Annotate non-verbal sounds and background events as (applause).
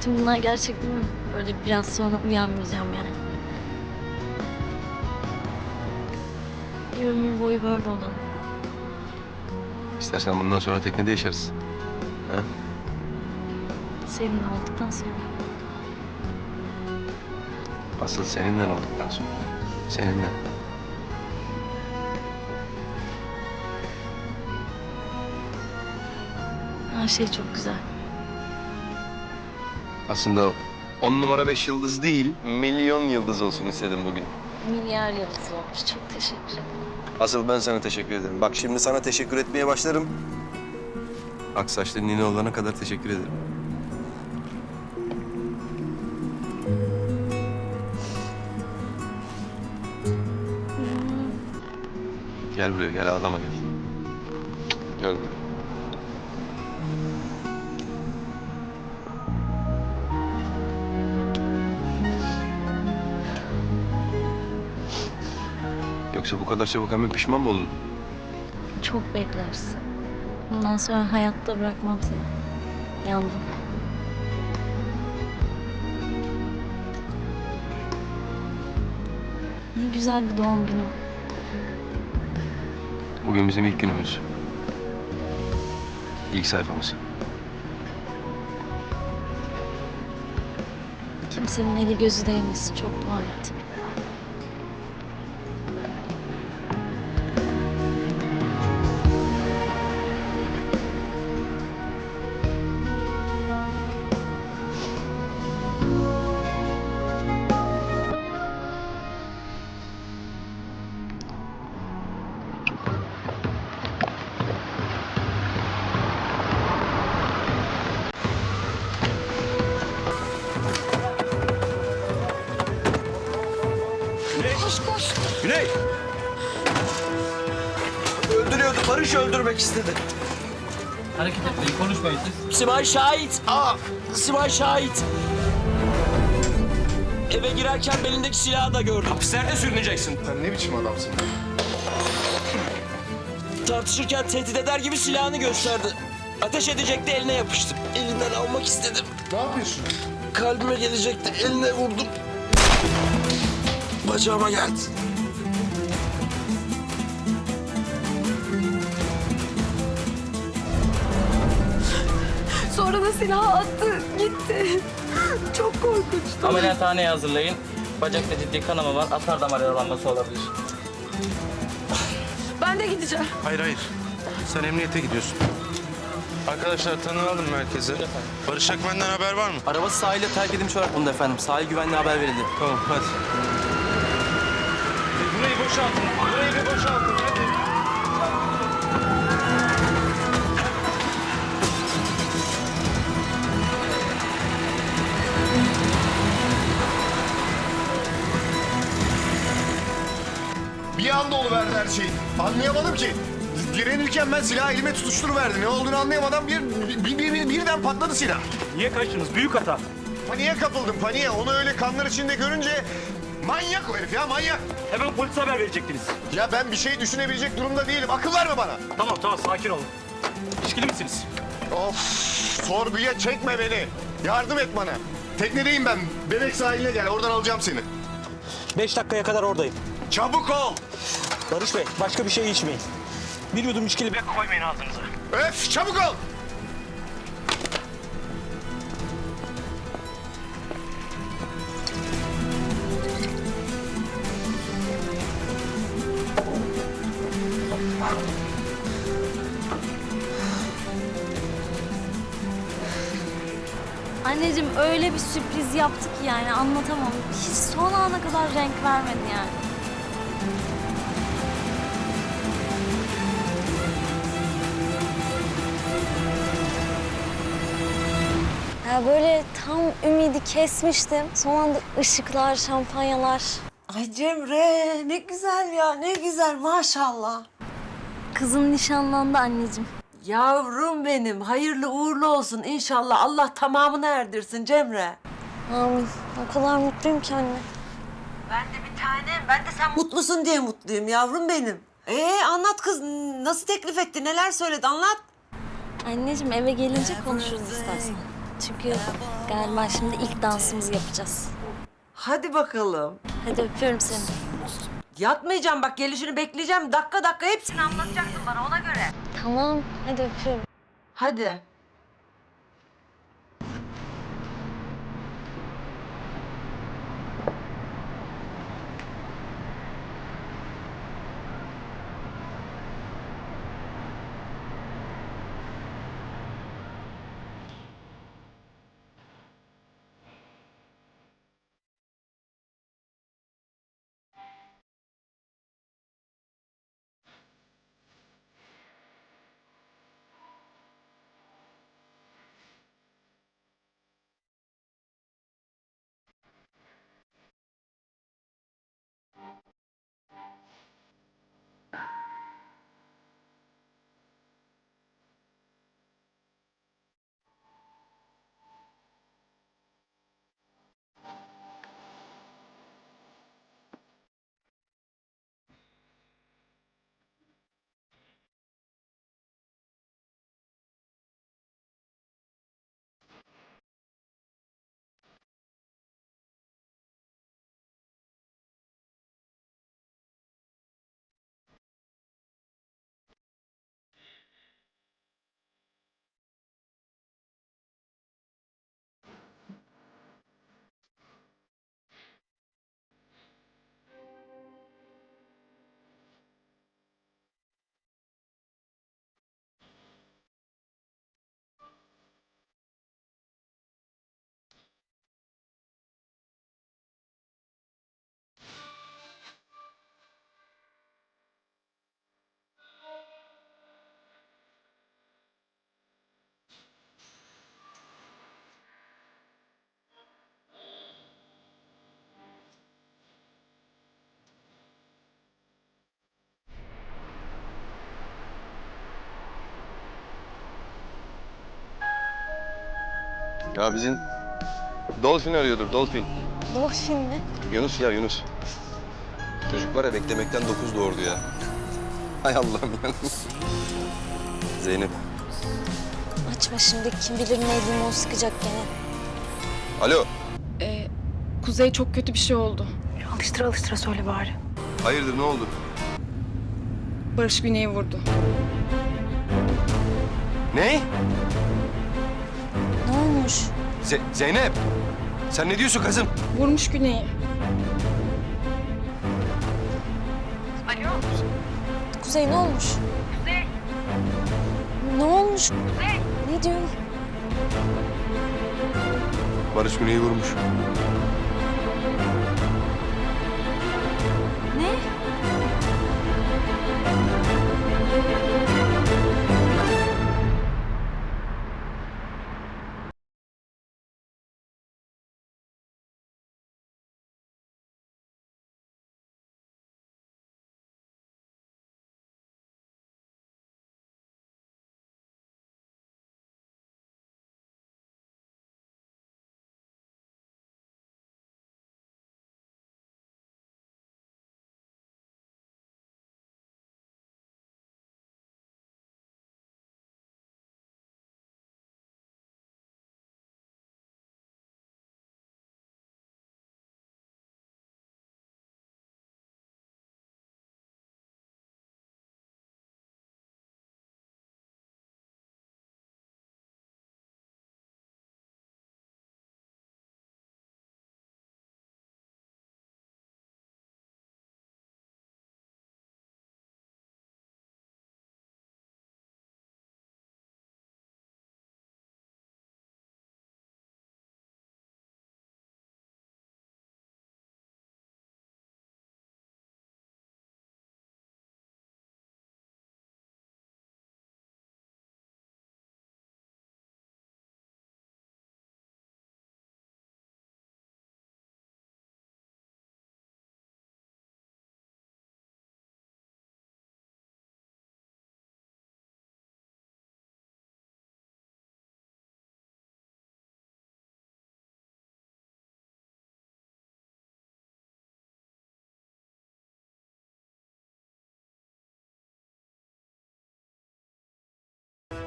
Bütün bunlar gerçek değil mi? Böyle biraz sonra uyanmayacağım yani. Bir ömür boyu böyle olalım. İstersen bundan sonra teknede yaşarız. Ha? Seninle olduktan sonra. Asıl seninle olduktan sonra. Seninle. Her şey çok güzel. Aslında on numara beş yıldız değil, milyon yıldız olsun istedim bugün. Milyar yıldız olmuş. Çok teşekkür ederim. Asıl ben sana teşekkür ederim. Bak şimdi sana teşekkür etmeye başlarım. Aksaçlı nine olana kadar teşekkür ederim. Gel buraya, gel ağlama gel. Gel buraya. Yoksa bu kadar çabuk hemen pişman mı oldun? Çok beklersin. Bundan sonra hayatta bırakmam seni. Yandım. Ne güzel bir doğum günü. Bugün bizim ilk günümüz. İlk sayfamız. Kimsenin eli gözü değmesin. Çok dua ettim. Güney! Öldürüyordu, Barış öldürmek istedi. Hareket etmeyin, konuşmayın siz. Sibel şahit. Aa, Sibel şahit. Eve girerken belindeki silahı da gördüm. Hapislerde sürüneceksin. Sen ne biçim adamsın? Tartışırken tehdit eder gibi silahını gösterdi. Ateş edecekti, eline yapıştım. Elinden almak istedim. Ne yapıyorsun? Kalbime gelecekti, eline vurdum. Bacağıma geldi. Sonra da silahı attı, gitti. (laughs) Çok korkunçtu. Ameliyathaneye hazırlayın. Bacakta ciddi kanama var. Atar damar yaralanması olabilir. Ben de gideceğim. Hayır hayır. Sen emniyete gidiyorsun. Arkadaşlar tanıyalım merkeze. Barış Akmen'den haber var mı? Arabası sahile terk edilmiş olarak bulundu efendim. Sahil güvenliğe haber verildi. Tamam hadi. Burayı boşaltın. Burayı bir boşaltın. Hadi. Anda oluverdi her şey. Anlayamadım ki. Direnirken ben silahı elime tutuşturuverdi. Ne olduğunu anlayamadan bir, bir, bir- bir- birden patladı silah. Niye kaçtınız? Büyük hata. Paniğe kapıldım paniğe. Onu öyle kanlar içinde görünce manyak o herif ya manyak. Hemen polise haber verecektiniz. Ya ben bir şey düşünebilecek durumda değilim. Akıl var mı bana? Tamam tamam sakin olun. İlişkili misiniz? Of sorguya çekme beni. Yardım et bana. Teknedeyim ben. Bebek sahiline gel. Oradan alacağım seni. Beş dakikaya kadar oradayım. Çabuk ol. Barış Bey, başka bir şey içmeyin. Bir yudum içkili bir... Koymayın ağzınıza. Öf çabuk ol. Anneciğim öyle bir sürpriz yaptı ki yani anlatamam. Hiç son ana kadar renk vermedi yani. Ya böyle tam ümidi kesmiştim. Son anda ışıklar, şampanyalar. Ay Cemre ne güzel ya ne güzel maşallah. Kızım nişanlandı anneciğim. Yavrum benim hayırlı uğurlu olsun inşallah Allah tamamını erdirsin Cemre. Amin. O kadar mutluyum ki anne. Ben de bir tanem ben de sen mutlusun diye mutluyum yavrum benim. Ee anlat kız nasıl teklif etti neler söyledi anlat. Anneciğim eve gelince konuşuruz istersen. Çünkü galiba şimdi ilk dansımızı yapacağız. Hadi bakalım. Hadi öpüyorum seni. Yatmayacağım bak gelişini bekleyeceğim. Dakika dakika hepsini anlatacaksın bana ona göre. Tamam, hadi öpüyorum. Hadi. Ya bizim Dolphin arıyordur, Dolphin. Dolphin mi? Yunus ya Yunus. Çocuk var ya beklemekten dokuz doğurdu ya. Hay Allah'ım ya. Zeynep. Açma şimdi kim bilir ne limon sıkacak gene. Alo. Ee, Kuzey çok kötü bir şey oldu. Alıştıra alıştıra söyle bari. Hayırdır ne oldu? Barış Güney'i vurdu. Ne? Ne Ze- Zeynep. Sen ne diyorsun kızım? Vurmuş Güney'i. Kuzey ne olmuş? Kuzey. Ne olmuş? Kuzey. Ne diyor? Barış Güney'i vurmuş.